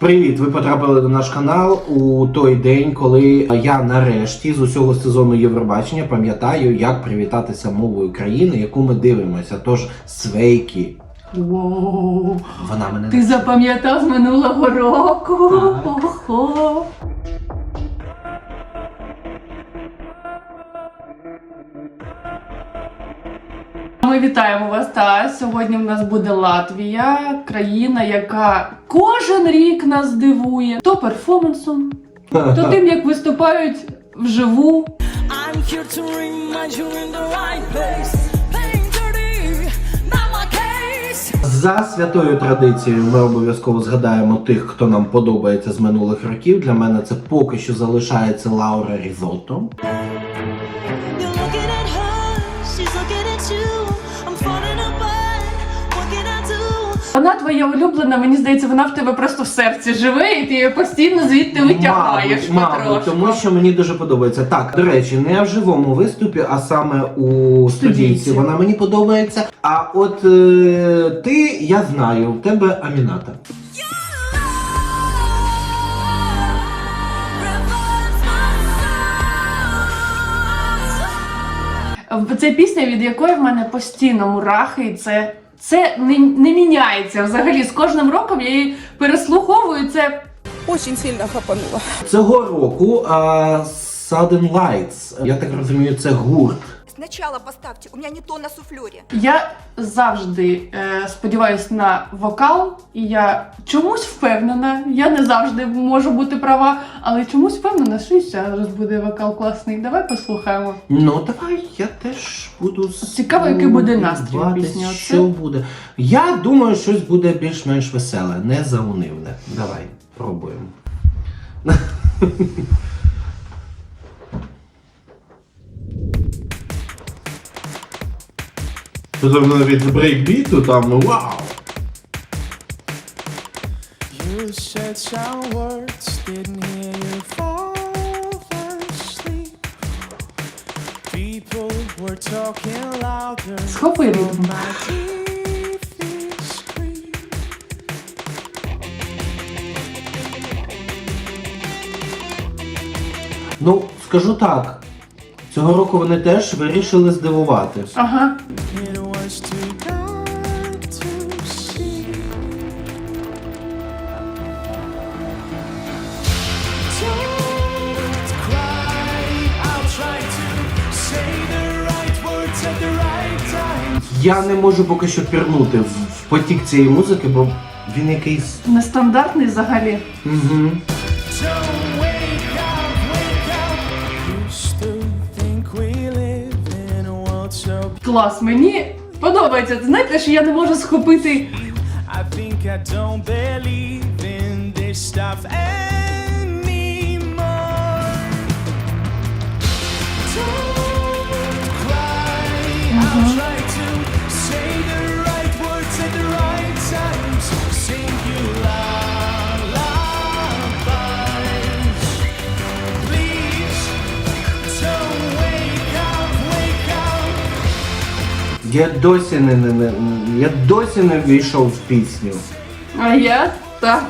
Привіт! Ви потрапили до наш канал у той день, коли я нарешті з усього сезону Євробачення пам'ятаю, як привітатися мовою країни, яку ми дивимося. Тож свейки. Воу, Вона мене ти запам'ятав з минулого року. Так. Ми вітаємо вас та сьогодні в нас буде Латвія, країна, яка кожен рік нас дивує то перформансом, то тим, як виступають вживу. I'm here to remind you in the right place. За святою традицією ми обов'язково згадаємо тих, хто нам подобається з минулих років. Для мене це поки що залишається Лаура Різотто. Вона твоя улюблена, мені здається, вона в тебе просто в серці живе, і ти її постійно звідти витягаєш Мабуть, мабуть, потрошку. тому що мені дуже подобається. Так, до речі, не в живому виступі, а саме у студійці. Студійці. Вона мені подобається. А от е, ти, я знаю, в тебе Аміната. Це пісня, від якої в мене постійно мурахи, і це, це не, не міняється взагалі. З кожним роком я її переслуховую. Це Очень сильно хапанула. Цього року а, Sudden Lights, я так розумію, це гурт. Сначала поставьте, у меня не то на суфлере. я завжди е, сподіваюся на вокал, і я чомусь впевнена. Я не завжди можу бути права, але чомусь впевнена, що і зараз буде вокал класний. Давай послухаємо. Ну давай, я теж буду Цікаво, який буде настрій у сподіватись, пісні, оце. Що буде? Я думаю, щось буде більш-менш веселе, не заунивне. Давай, пробуємо. Тут від брейкбіту там ну вау. You said some words, didn't hear you fall asleep. People were talking louder. Схопи. My TV screen. Ну, скажу так. Цього року вони теж вирішили здивувати. Ага. It was too dark to see. Don't cry. I'll try to say the right words at the right time. Я не можу поки що пірнути в, в потік цієї музики, бо він якийсь. Нестандартний взагалі. Угу. Don't wake up, wake up. Used to think we live in a world so Клас, мені подобається. Знаєте, що я не можу схопити I Я досі не, не, не я досі не ввійшов в пісню. А я так.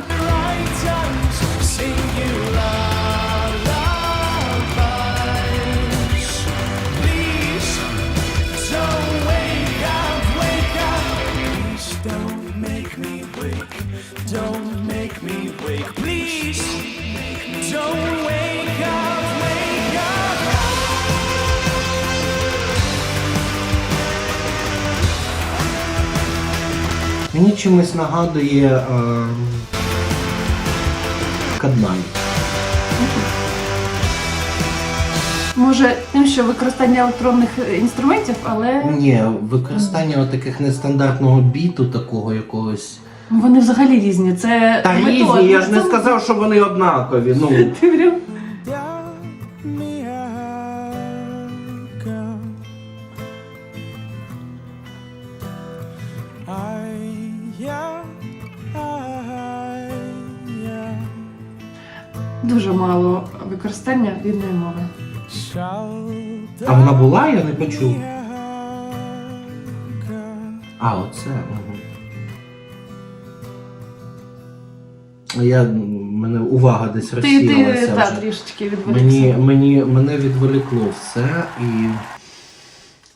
Мені чимось нагадує е, Каднай. Може, тим, що використання електронних е, інструментів, але Ні, використання таких нестандартного біту, такого якогось. вони взагалі різні. Це Та метод. різні, я ж не сказав, що вони однакові. Ну. Ти прям дуже мало використання рідної мови. А вона була, я не почув. А, оце. Угу. Я мене увага десь Ти, розсіялася ти та, вже. трішечки відволікся. Мені, мені мене відволікло все і.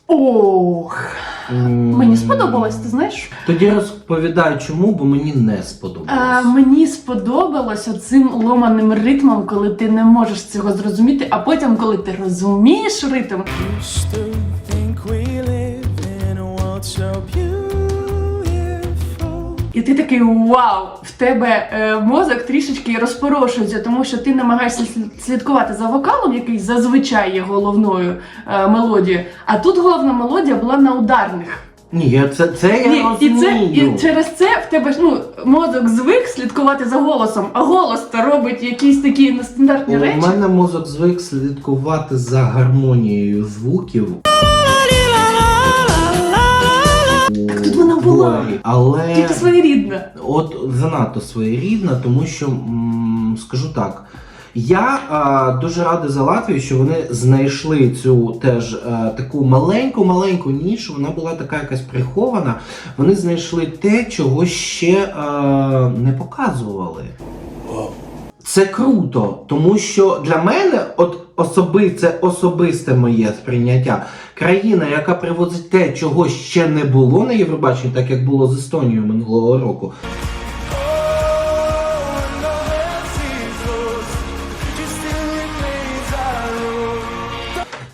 Ох, мені сподобалось, ти знаєш? Тоді розповідай чому, бо мені не сподобалось. А, мені сподобалося цим ломаним ритмом, коли ти не можеш цього зрозуміти, а потім, коли ти розумієш ритм, і ти такий вау! В тебе е, мозок трішечки розпорошується, тому що ти намагаєшся слід- слідкувати за вокалом, який зазвичай є головною е, мелодією. А тут головна мелодія була на ударних. Ні, я це, це я Ні, і це розумію. і через це в тебе ж ну мозок звик слідкувати за голосом, а голос то робить якісь такі нестандартні У речі. мене мозок звик слідкувати за гармонією звуків. Була. Але Тільки своєрідна. от занадто своєрідна, тому що м, скажу так. Я а, дуже радий за Латвію, що вони знайшли цю теж а, таку маленьку маленьку нішу. Вона була така якась прихована. Вони знайшли те, чого ще а, не показували. Це круто, тому що для мене, от особи, це особисте моє сприйняття. Країна, яка привозить те, чого ще не було на Євробаченні, так як було з Естонією минулого року.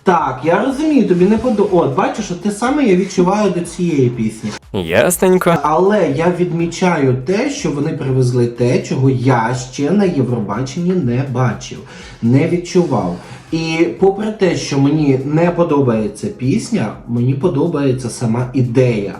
Так, я розумію, тобі не подобається. От, бачиш, от те саме я відчуваю до цієї пісні. Ясненько. Але я відмічаю те, що вони привезли те, чого я ще на Євробаченні не бачив, не відчував. І попри те, що мені не подобається пісня, мені подобається сама ідея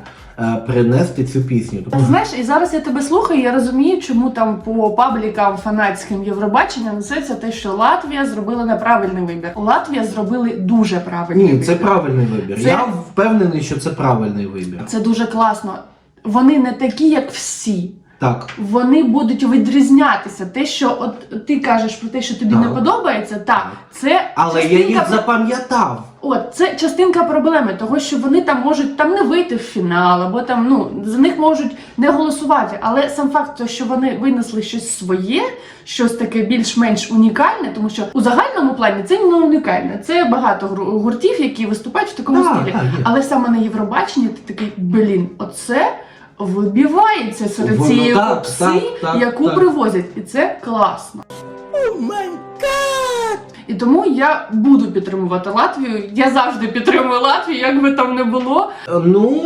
принести цю пісню. Тобто, Знаєш, і зараз я тебе слухаю, я розумію, чому там по паблікам фанатським Євробачення несеться те, що Латвія зробила неправильний вибір. Латвія зробили дуже правильний ні, вибір. це правильний вибір. Це- Я впевнений, що це правильний вибір. Це дуже класно. Вони не такі, як всі. Так. Вони будуть відрізнятися. Те, що от ти кажеш про те, що тобі Так. не подобається, так це Але я їх запам'ятав. От це частинка проблеми, того що вони там можуть там не вийти в фінал, або там ну за них можуть не голосувати. Але сам факт, то, що вони винесли щось своє, щось таке більш-менш унікальне, тому що у загальному плані це не унікальне. Це багато гуртів, які виступають в такому Так, стилі. так. Але саме на Євробаченні ти такий блін, оце. Вибивається серед Воно цієї так, попси, так, так, яку так. привозять, і це класно. І тому я буду підтримувати Латвію. Я завжди підтримую Латвію, як би там не було. Ну,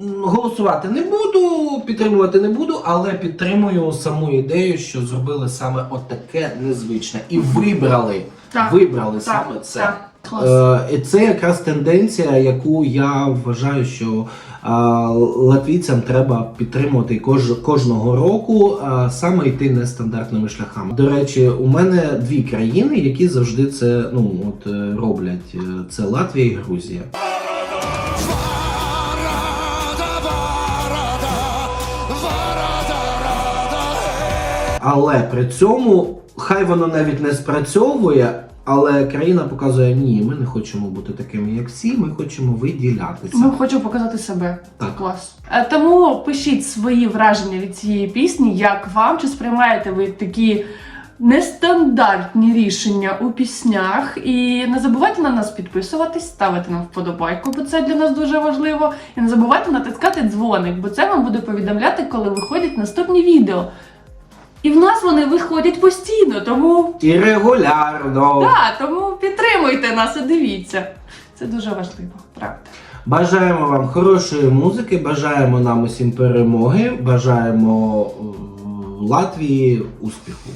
м, голосувати не буду, підтримувати не буду, але підтримую саму ідею, що зробили саме отаке незвичне. І вибрали. Так, вибрали саме це. Так, клас. Е, і це якраз тенденція, яку я вважаю, що латвійцям треба підтримувати кож, кожного року, е, саме йти нестандартними шляхами. До речі, у мене дві країни, які завжди це ну от е, роблять. Е, Це Латвія і Грузія. Але при цьому хай воно навіть не спрацьовує. Але країна показує, ні, ми не хочемо бути такими, як всі, ми хочемо виділятися. Ми хочемо показати себе. Так. Клас. Е, Тому пишіть свої враження від цієї пісні, як вам, чи сприймаєте ви такі нестандартні рішення у піснях. І не забувайте на нас підписуватись, ставити нам вподобайку, бо це для нас дуже важливо. І не забувайте натискати дзвоник, бо це вам буде повідомляти, коли виходять наступні відео. І в нас вони виходять постійно, тому І регулярно. так, тому підтримуйте нас і дивіться. Це дуже важливо, правда. Бажаємо вам хорошої музики, бажаємо нам усім перемоги, бажаємо е, Латвії успіху.